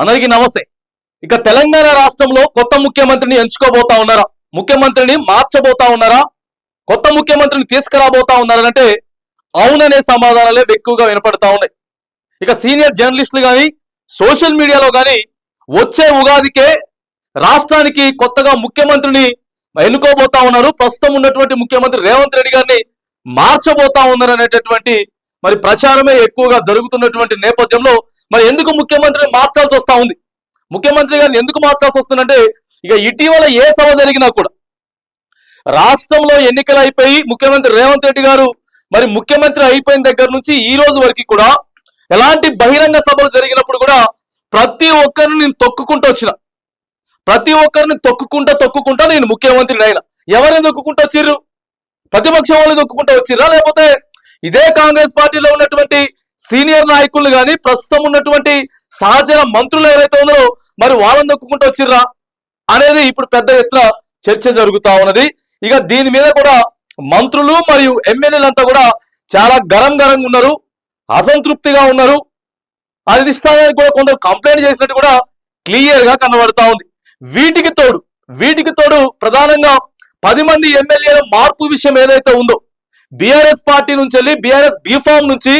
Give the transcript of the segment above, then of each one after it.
అందరికీ నమస్తే. ఇక తెలంగాణ రాష్ట్రంలో కొత్త ముఖ్యమంత్రిని ఎంచుకోబోతా ఉన్నారా? ముఖ్యమంత్రిని మార్చబోతా ఉన్నారా? కొత్త ముఖ్యమంత్రిని తీసుకురాబోతా ఉన్నారంటే అవుననే సమాధానాలే ఎక్కువగా వినపడతా ఉన్నాయి. ఇక సీనియర్ జర్నలిస్టులు కానీ సోషల్ మీడియాలో కానీ వచ్చే ఉగాదికే రాష్ట్రానికి కొత్తగా ముఖ్యమంత్రిని ఎన్నుకోబోతా ఉన్నారు. ప్రస్తుతం ఉన్నటువంటి ముఖ్యమంత్రి రేవంత్ రెడ్డి గారిని మార్చబోతా ఉన్నారు అనేటటువంటి మరి ప్రచారమే ఎక్కువగా జరుగుతున్నటువంటి నేపథ్యంలో మరి ఎందుకు ముఖ్యమంత్రిని మార్చాల్సి వస్తా ఉంది? ముఖ్యమంత్రి గారిని ఎందుకు మార్చాల్సి వస్తుందంటే ఇక ఇటీవల ఏ సభ జరిగినా కూడా రాష్ట్రంలో ఎన్నికలు అయిపోయి ముఖ్యమంత్రి రేవంత్ రెడ్డి గారు మరి ముఖ్యమంత్రి అయిపోయిన దగ్గర నుంచి ఈ రోజు వరకు కూడా ఎలాంటి బహిరంగ సభలు జరిగినప్పుడు కూడా ప్రతి ఒక్కరిని నేను తొక్కుకుంటూ వచ్చిన. ప్రతి ఒక్కరిని తొక్కుకుంటా తొక్కుకుంటా నేను ముఖ్యమంత్రిని అయినా. ఎవరిని తొక్కుకుంటూ వచ్చిర్రు? ప్రతిపక్షం వాళ్ళు తొక్కుకుంటూ వచ్చిర్రా? లేకపోతే ఇదే కాంగ్రెస్ పార్టీలో ఉన్నటువంటి సీనియర్ నాయకులు కానీ ప్రస్తుతం ఉన్నటువంటి సహచర మంత్రులు ఎవరైతే ఉన్నారో మరి వాళ్ళని దొక్కుంటూ వచ్చిర్రా అనేది ఇప్పుడు పెద్ద ఎత్తున చర్చ జరుగుతా ఉన్నది. ఇక దీని మీద కూడా మంత్రులు మరియు ఎమ్మెల్యేలంతా కూడా చాలా గరం గరంగా ఉన్నారు అసంతృప్తిగా ఉన్నారు. అధిష్టానానికి కూడా కొందరు కంప్లైంట్ చేసినట్టు కూడా క్లియర్గా కనబడతా ఉంది. వీటికి తోడు వీటికి తోడు ప్రధానంగా పది మంది ఎమ్మెల్యేల మార్పు విషయం ఏదైతే ఉందో బీఆర్ఎస్ పార్టీ నుంచి వెళ్ళి బీఆర్ఎస్ బీఫామ్ నుంచి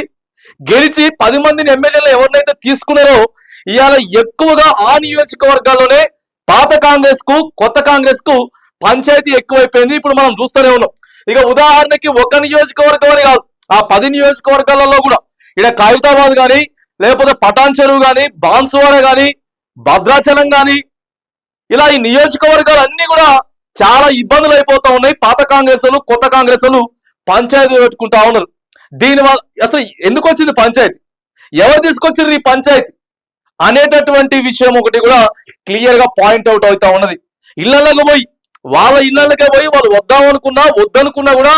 గెలిచి పది మందిని ఎమ్మెల్యేలు ఎవరినైతే తీసుకున్నారో ఇవాళ ఎక్కువగా ఆ నియోజకవర్గాల్లోనే పాత కాంగ్రెస్కు కొత్త కాంగ్రెస్కు పంచాయతీ ఎక్కువైపోయింది. ఇప్పుడు మనం చూస్తూనే ఉన్నాం. ఇక ఉదాహరణకి ఒక నియోజకవర్గం అని కాదు ఆ పది నియోజకవర్గాలలో కూడా. ఇక్కడ కాగితాబాద్ కానీ లేకపోతే పటాన్ చెరువు కానీ బాన్సువాడ కానీ భద్రాచలం కానీ ఇలా ఈ నియోజకవర్గాలు అన్ని కూడా చాలా ఇబ్బందులు అయిపోతా ఉన్నాయి. పాత కాంగ్రెసులు కొత్త కాంగ్రెసులు పంచాయతీ పెట్టుకుంటా ఉన్నారు. దీని వల్ల అసలు ఎందుకు వచ్చింది పంచాయతీ? ఎవరు తీసుకొచ్చారు ఈ పంచాయతీ? అనేటటువంటి విషయం ఒకటి కూడా క్లియర్గా పాయింట్ అవుట్ అవుతా ఉన్నది. ఇళ్ళలోకి పోయి వాళ్ళ ఇళ్ళకే పోయి వాళ్ళు వద్దామనుకున్నా వద్దనుకున్నా కూడా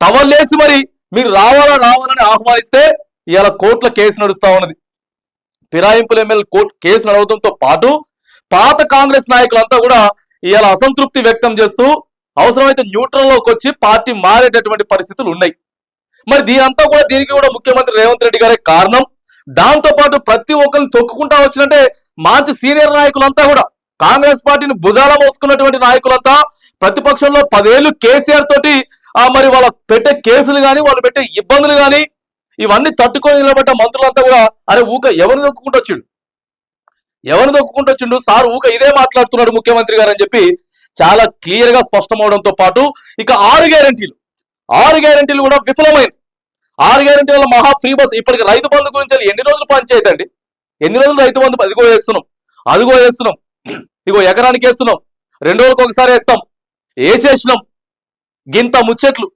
టవల్లేసి మరి మీరు రావాలా రావాలని ఆహ్వానిస్తే ఇవాళ కోర్టుల కేసు నడుస్తా ఉన్నది. ఫిరాయింపుల ఎమ్మెల్యే కోర్టు కేసు నడవడంతో పాటు పాత కాంగ్రెస్ నాయకులంతా కూడా ఇవాళ అసంతృప్తి వ్యక్తం చేస్తూ అవసరమైతే న్యూట్రల్లోకి వచ్చి పార్టీ మారేటటువంటి పరిస్థితులు ఉన్నాయి. మరి దీనంతా కూడా దీనికి కూడా ముఖ్యమంత్రి రేవంత్ రెడ్డి గారే కారణం. దాంతో పాటు ప్రతి ఒక్కరిని తొక్కుకుంటా వచ్చినట్టే మంచి సీనియర్ నాయకులంతా కూడా కాంగ్రెస్ పార్టీని భుజాల మోసుకున్నటువంటి నాయకులంతా ప్రతిపక్షంలో పదేళ్ళు కేసీఆర్ తోటి ఆ మరి వాళ్ళ పెట్టే కేసులు గాని వాళ్ళు పెట్టే ఇబ్బందులు గాని ఇవన్నీ తట్టుకొని నిలబడ్డ మంత్రులంతా కూడా అరే ఊక ఎవరిని దొక్కుంటూ వచ్చిండు? ఎవరిని దొక్కుంటూ వచ్చిండు? సార్ ఊక ఇదే మాట్లాడుతున్నాడు ముఖ్యమంత్రి గారు అని చెప్పి చాలా క్లియర్గా స్పష్టం అవడంతో పాటు ఇక ఆరు గ్యారంటీలు. ఆరు గ్యారంటీలు కూడా విఫలమైన ఆరు గ్యారంటీ వల్ల మహా ఫ్రీ బస్. ఇప్పటికి రైతు బంధు గురించి ఎన్ని రోజులు పంచాయతీ అండి ఎన్ని రోజులు రైతు బంధు? అదిగో వేస్తున్నాం. అదిగో వేస్తున్నాం. ఇగో ఎకరానికి వేస్తున్నాం. రెండు రోజులకు ఒకసారి వేస్తాం. వేసేసినాం. గింత ముచ్చట్లు.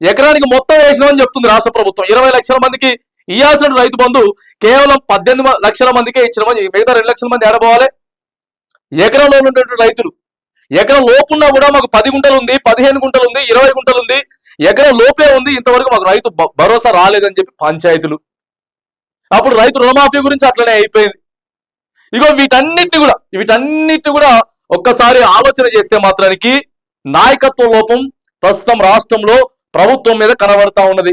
ఎకరానికి మొత్తం వేసినామని చెప్తుంది రాష్ట్ర ప్రభుత్వం. ఇరవై లక్షల మందికి ఇవ్వాల్సిన రైతు బంధు కేవలం పద్దెనిమిది లక్షల మందికే ఇచ్చినామని మిగతా రెండు లక్షల మంది ఏడబోవాలి ఎకరంలో ఉన్నటువంటి రైతులు. ఎకరం లోపున్నా కూడా మాకు పది గుంటలు ఉంది పదిహేను గుంటలు ఉంది ఇరవై గుంటలు ఉంది. ఎకరం లోపే ఉంది ఇంతవరకు మాకు రైతు భరోసా రాలేదని చెప్పి పంచాయతీలు. అప్పుడు రైతు రుణమాఫీ గురించి అట్లనే అయిపోయింది. ఇగో వీటన్నిటిని కూడా వీటన్నిటిని కూడా ఒక్కసారి ఆలోచన చేస్తే మాత్రానికి నాయకత్వ లోపం ప్రస్తుతం రాష్ట్రంలో ప్రభుత్వం మీద కనబడతా ఉన్నది.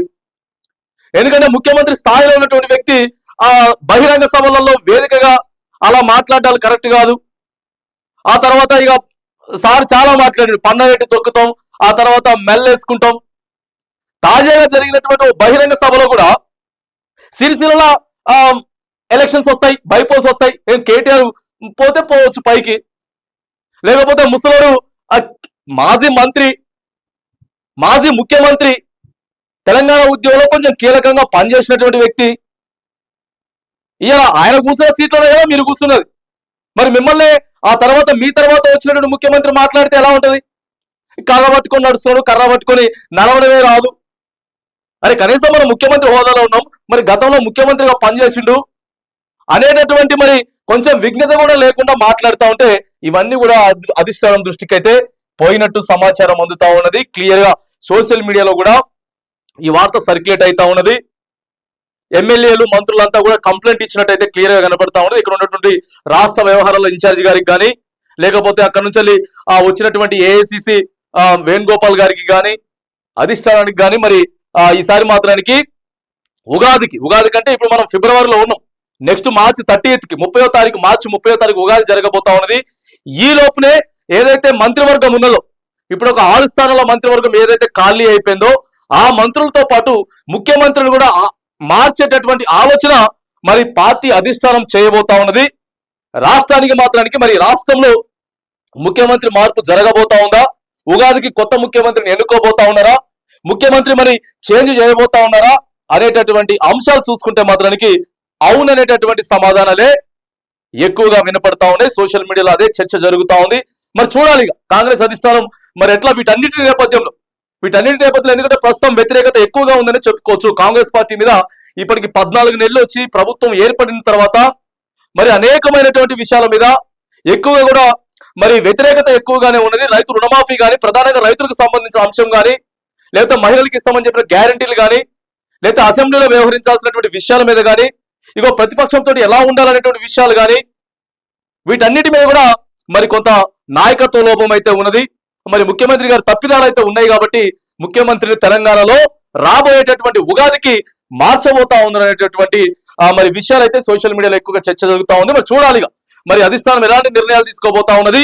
ఎందుకంటే ముఖ్యమంత్రి స్థాయిలో ఉన్నటువంటి వ్యక్తి ఆ బహిరంగ సభలలో వేదికగా అలా మాట్లాడాలి కరెక్ట్ కాదు. ఆ తర్వాత ఇక సార్ చాలా మాట్లాడాడు పండగట్టి తొక్కుతాం ఆ తర్వాత మెల్లేసుకుంటాం. తాజాగా జరిగినటువంటి బహిరంగ సభలో కూడా సిరిసిల్ల ఎలక్షన్స్ వస్తాయి బైపోల్స్ వస్తాయి. కేటీఆర్ పోతే పోవచ్చు పైకి. లేకపోతే ముసలోడు మాజీ మంత్రి మాజీ ముఖ్యమంత్రి తెలంగాణ ఉద్యోగంలో కొంచెం కీలకంగా పనిచేసినటువంటి వ్యక్తి. ఇలా ఆయన కూర్చున్న సీట్లోనే కదా మీరు కూర్చున్నది. మరి మిమ్మల్ని ఆ తర్వాత మీ తర్వాత వచ్చినటువంటి ముఖ్యమంత్రి మాట్లాడితే ఎలా ఉంటుంది? కర్ర పట్టుకొని నడుస్తున్నాడు కర్ర పట్టుకొని నడవడమే రాదు. అరే కనీసం మనం ముఖ్యమంత్రి హోదాలో ఉన్నాం మరి గతంలో ముఖ్యమంత్రిగా పనిచేసిండు? అనేటటువంటి మరి కొంచెం విఘ్నత కూడా లేకుండా మాట్లాడుతూ ఉంటే ఇవన్నీ కూడా అధిష్టానం దృష్టికి అయితే పోయినట్టు సమాచారం అందుతా ఉన్నది. క్లియర్గా సోషల్ మీడియాలో కూడా ఈ వార్త సర్క్యులేట్ అవుతా ఉన్నది. ఎమ్మెల్యేలు మంత్రులంతా కూడా కంప్లైంట్ ఇచ్చినట్టయితే క్లియర్గా కనపడతా ఉన్నది. ఇక్కడ ఉన్నటువంటి రాష్ట్ర వ్యవహారాల ఇన్ఛార్జ్ గారికి కానీ లేకపోతే అక్కడ నుంచి వెళ్ళి, ఆ వచ్చినటువంటి ఏఐసిసి వేణుగోపాల్ గారికి కానీ అధిష్టానానికి కానీ మరి ఈసారి మాత్రానికి ఉగాదికి. ఉగాది కంటే ఇప్పుడు మనం ఫిబ్రవరిలో ఉన్నాం. నెక్స్ట్ మార్చి థర్టీ కి ముప్పయో తారీఖు మార్చి ముప్పయో తారీఖు ఉగాది జరగబోతా ఉన్నది. ఈ లోపునే ఏదైతే మంత్రివర్గం ఉన్నదో ఇప్పుడు ఒక ఆరు స్థానాల మంత్రివర్గం ఏదైతే ఖాళీ అయిపోయిందో ఆ మంత్రులతో పాటు ముఖ్యమంత్రిని కూడా మార్చేటటువంటి ఆలోచన మరి పార్టీ అధిష్టానం చేయబోతా ఉన్నది. రాష్ట్రానికి మాత్రానికి మరి రాష్ట్రంలో ముఖ్యమంత్రి మార్పు జరగబోతా ఉందా? ఉగాదికి కొత్త ముఖ్యమంత్రిని ఎన్నుకోబోతా ఉన్నారా? ముఖ్యమంత్రి మరి చేంజ్ చేయబోతా ఉన్నారా అనేటటువంటి అంశాలు చూసుకుంటే మాత్రానికి అవుననేటటువంటి సమాధానాలే ఎక్కువగా వినపడతా ఉన్నాయి. సోషల్ మీడియాలో అదే చర్చ జరుగుతా ఉంది. మరి చూడాలి కాంగ్రెస్ అధిష్టానం మరి ఎట్లా వీటన్నిటి నేపథ్యంలో వీటన్నిటి నేపథ్యంలో ఎందుకంటే ప్రస్తుతం వ్యతిరేకత ఎక్కువగా ఉందని చెప్పుకోవచ్చు. కాంగ్రెస్ పార్టీ మీద ఇప్పటికి పద్నాలుగు నెలలు వచ్చి ప్రభుత్వం ఏర్పడిన తర్వాత మరి అనేకమైనటువంటి విషయాల మీద ఎక్కువగా కూడా మరి వ్యతిరేకత ఎక్కువగానే ఉన్నది. రైతు రుణమాఫీ కానీ ప్రధానంగా రైతులకు సంబంధించిన అంశం కానీ లేకపోతే మహిళలకు ఇస్తామని చెప్పిన గ్యారంటీలు కానీ లేకపోతే అసెంబ్లీలో వ్యవహరించాల్సినటువంటి విషయాల మీద కానీ ఇగో ప్రతిపక్షంతో ఎలా ఉండాలనేటువంటి విషయాలు కానీ వీటన్నిటి మీద కూడా మరి కొంత నాయకత్వ లోపం అయితే ఉన్నది. మరి ముఖ్యమంత్రి గారు తప్పిదాలు అయితే ఉన్నాయి కాబట్టి ముఖ్యమంత్రిని తెలంగాణలో రాబోయేటటువంటి ఉగాదికి మార్చబోతా ఉందనేటటువంటి మరి విషయాలు అయితే సోషల్ మీడియాలో ఎక్కువగా చర్చ జరుగుతా ఉంది. మరి చూడాలి మరి అధిష్టానం ఎలాంటి నిర్ణయాలు తీసుకోబోతా ఉన్నది?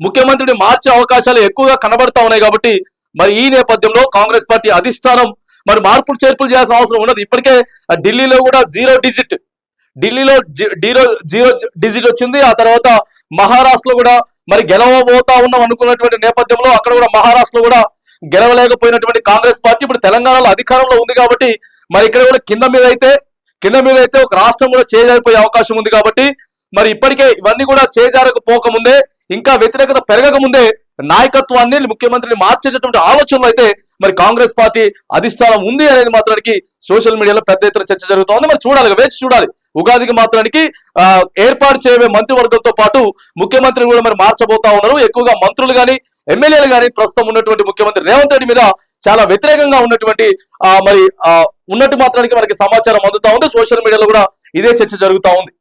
ముఖ్యమంత్రిని మార్చే అవకాశాలు ఎక్కువగా కనబడతా ఉన్నాయి కాబట్టి మరి ఈ నేపథ్యంలో కాంగ్రెస్ పార్టీ అధిష్టానం మరి మార్పులు చేర్పులు చేయాల్సిన అవసరం ఉన్నది. ఇప్పటికే ఆ ఢిల్లీలో కూడా జీరో డిజిట్ ఢిల్లీలో జి- జీరో జీరో డిజిట్ వచ్చింది. ఆ తర్వాత మహారాష్ట్రలో కూడా మరి గెలవబోతా ఉన్నాం అనుకున్నటువంటి నేపథ్యంలో అక్కడ కూడా మహారాష్ట్రలో కూడా గెలవలేకపోయినటువంటి కాంగ్రెస్ పార్టీ ఇప్పుడు తెలంగాణలో అధికారంలో ఉంది కాబట్టి మరి ఇక్కడ కూడా కింద మీద అయితే కింద మీద అయితే ఒక రాష్ట్రం కూడా చేజారిపోయే అవకాశం ఉంది కాబట్టి మరి ఇప్పటికే ఇవన్నీ కూడా చేజారకపోకముందే ఇంకా వ్యతిరేకత పెరగకముందే నాయకత్వాన్ని ముఖ్యమంత్రిని మార్చేటటువంటి ఆలోచనలు అయితే మరి కాంగ్రెస్ పార్టీ అధిష్టానం ఉంది అనేది మాత్రానికి సోషల్ మీడియాలో పెద్ద ఎత్తున చర్చ జరుగుతోంది. మరి చూడాలి వేచి చూడాలి. ఉగాదికి మాత్రానికి ఏర్పాటు చేయబోయే మంత్రివర్గంతో పాటు ముఖ్యమంత్రిని కూడా మరి మార్చబోతా ఉన్నారు. ఎక్కువగా మంత్రులు కానీ ఎమ్మెల్యేలు కానీ ప్రస్తుతం ఉన్నటువంటి ముఖ్యమంత్రి రేవంత్ రెడ్డి మీద చాలా వ్యతిరేకంగా ఉన్నటువంటి ఆ, మరి ఆ, ఉన్నట్టు మాత్రానికి మనకి సమాచారం అందుతా ఉంది. సోషల్ మీడియాలో కూడా ఇదే చర్చ జరుగుతా ఉంది.